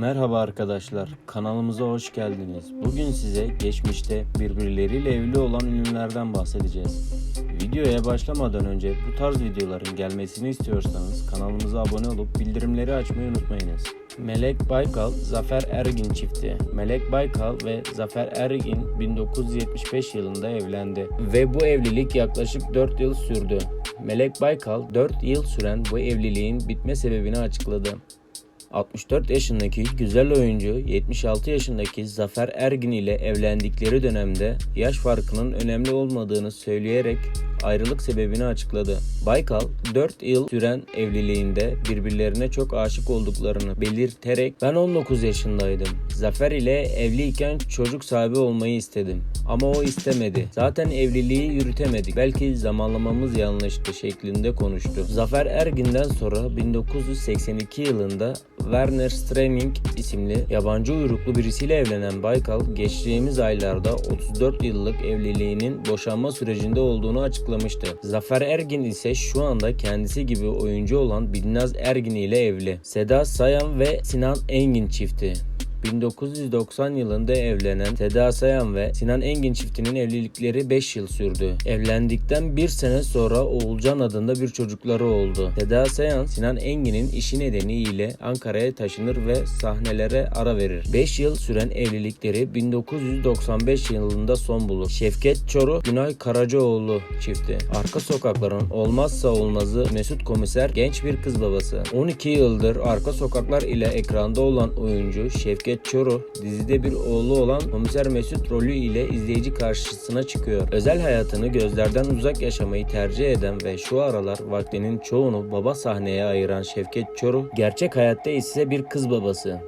Merhaba arkadaşlar, kanalımıza hoş geldiniz. Bugün size geçmişte birbirleriyle evli olan ünlülerden bahsedeceğiz. Videoya başlamadan önce bu tarz videoların gelmesini istiyorsanız kanalımıza abone olup bildirimleri açmayı unutmayınız. Melek Baykal, Zafer Ergin çifti. Melek Baykal ve Zafer Ergin 1975 yılında evlendi ve bu evlilik yaklaşık 4 yıl sürdü. Melek Baykal 4 yıl süren bu evliliğin bitme sebebini açıkladı. 64 yaşındaki güzel oyuncu 76 yaşındaki Zafer Ergin ile evlendikleri dönemde yaş farkının önemli olmadığını söyleyerek ayrılık sebebini açıkladı. Baykal 4 yıl süren evliliğinde birbirlerine çok aşık olduklarını belirterek ben 19 yaşındaydım. Zafer ile evliyken çocuk sahibi olmayı istedim. Ama o istemedi. Zaten evliliği yürütemedik. Belki zamanlamamız yanlıştı şeklinde konuştu. Zafer Ergin'den sonra 1982 yılında Werner Streming isimli yabancı uyruklu birisiyle evlenen Baykal geçtiğimiz aylarda 34 yıllık evliliğinin boşanma sürecinde olduğunu açıklamıştı. Zafer Ergin ise şu anda kendisi gibi oyuncu olan Binnaz Ergin ile evli. Seda Sayan ve Sinan Engin çifti. 1990 yılında evlenen Seda Sayan ve Sinan Engin çiftinin evlilikleri 5 yıl sürdü. Evlendikten bir sene sonra Oğulcan adında bir çocukları oldu. Seda Sayan, Sinan Engin'in işi nedeniyle Ankara'ya taşınır ve sahnelere ara verir. 5 yıl süren evlilikleri 1995 yılında son bulur. Şevket Çoruh, Günay Karacaoğlu çifti. Arka sokakların olmazsa olmazı Mesut Komiser genç bir kız babası. 12 yıldır Arka Sokaklar ile ekranda olan oyuncu Şevket Çoruh dizide bir oğlu olan Komiser Mesut rolü ile izleyici karşısına çıkıyor. Özel hayatını gözlerden uzak yaşamayı tercih eden ve şu aralar vaktinin çoğunu baba sahneye ayıran Şevket Çoruh gerçek hayatta ise bir kız babası.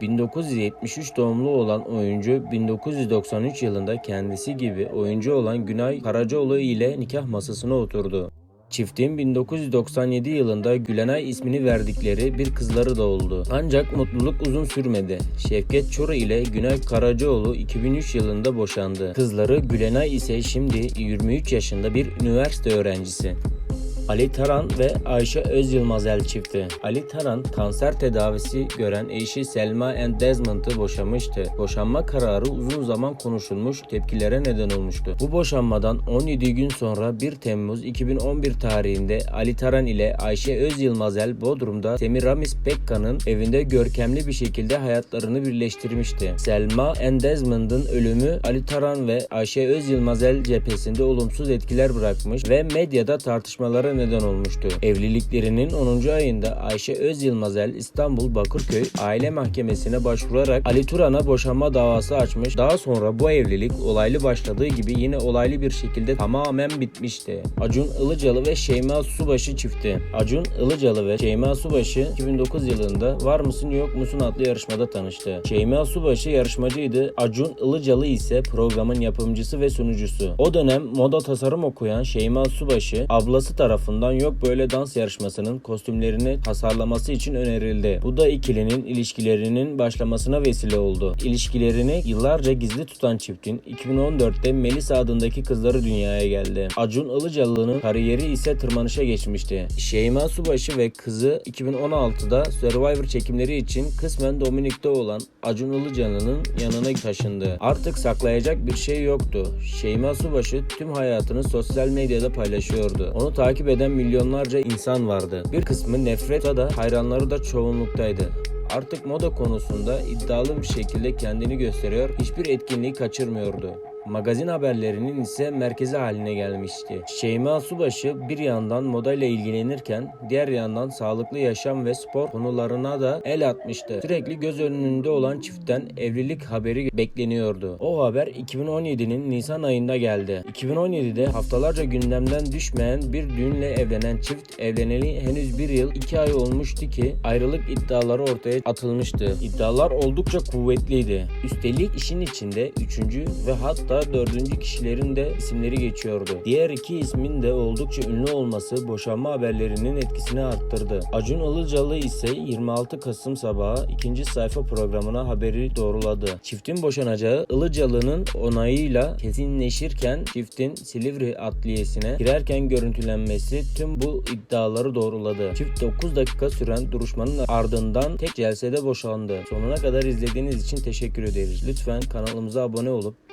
1973 doğumlu olan oyuncu 1993 yılında kendisi gibi oyuncu olan Günay Karacaoğlu ile nikah masasına oturdu. Çiftin 1997 yılında Gülenay ismini verdikleri bir kızları da oldu. Ancak mutluluk uzun sürmedi. Şevket Çoruh ile Günay Karacaoğlu 2003 yılında boşandı. Kızları Gülenay ise şimdi 23 yaşında bir üniversite öğrencisi. Ali Taran ve Ayşe Özyılmazel çifti. Ali Taran kanser tedavisi gören eşi Selma and Desmond'ı boşamıştı. Boşanma kararı uzun zaman konuşulmuş, tepkilere neden olmuştu. Bu boşanmadan 17 gün sonra 1 Temmuz 2011 tarihinde Ali Taran ile Ayşe Özyılmazel Bodrum'da Semiramis Pekka'nın evinde görkemli bir şekilde hayatlarını birleştirmişti. Selma and Desmond'ın ölümü Ali Taran ve Ayşe Özyılmazel cephesinde olumsuz etkiler bırakmış ve medyada tartışmalara neden olmuştu. Evliliklerinin 10. ayında Ayşe Özyılmazel İstanbul Bakırköy Aile Mahkemesi'ne başvurarak Ali Turan'a boşanma davası açmış. Daha sonra bu evlilik olaylı başladığı gibi yine olaylı bir şekilde tamamen bitmişti. Acun Ilıcalı ve Şeyma Subaşı çifti. Acun Ilıcalı ve Şeyma Subaşı 2009 yılında Var mısın yok musun adlı yarışmada tanıştı. Şeyma Subaşı yarışmacıydı. Acun Ilıcalı ise programın yapımcısı ve sunucusu. O dönem moda tasarım okuyan Şeyma Subaşı ablası tarafından yok böyle dans yarışmasının kostümlerini tasarlaması için önerildi. Bu da ikilinin ilişkilerinin başlamasına vesile oldu. İlişkilerini yıllarca gizli tutan çiftin 2014'te Melisa adındaki kızları dünyaya geldi. Acun Ilıcalı'nın kariyeri ise tırmanışa geçmişti. Şeyma Subaşı ve kızı 2016'da Survivor çekimleri için kısmen Dominik'te olan Acun Ilıcalı'nın yanına taşındı. Artık saklayacak bir şey yoktu. Şeyma Subaşı tüm hayatını sosyal medyada paylaşıyordu. Onu takip eden milyonlarca insan vardı. Bir kısmı nefret da hayranları da çoğunluktaydı. Artık moda konusunda iddialı bir şekilde kendini gösteriyor, hiçbir etkinliği kaçırmıyordu. Magazin haberlerinin ise merkezi haline gelmişti. Şeyma Subaşı bir yandan modayla ilgilenirken diğer yandan sağlıklı yaşam ve spor konularına da el atmıştı. Sürekli göz önünde olan çiftten evlilik haberi bekleniyordu. O haber 2017'nin Nisan ayında geldi. 2017'de haftalarca gündemden düşmeyen bir düğünle evlenen çift evleneli henüz bir yıl iki ay olmuştu ki ayrılık iddiaları ortaya atılmıştı. İddialar oldukça kuvvetliydi. Üstelik işin içinde üçüncü ve hatta Hatta dördüncü kişilerin de isimleri geçiyordu. Diğer iki ismin de oldukça ünlü olması boşanma haberlerinin etkisini arttırdı. Acun Ilıcalı ise 26 Kasım sabahı ikinci sayfa programına haberi doğruladı. Çiftin boşanacağı Ilıcalı'nın onayıyla kesinleşirken çiftin Silivri Adliyesi'ne girerken görüntülenmesi tüm bu iddiaları doğruladı. Çift 9 dakika süren duruşmanın ardından tek celsede boşandı. Sonuna kadar izlediğiniz için teşekkür ederiz. Lütfen kanalımıza abone olup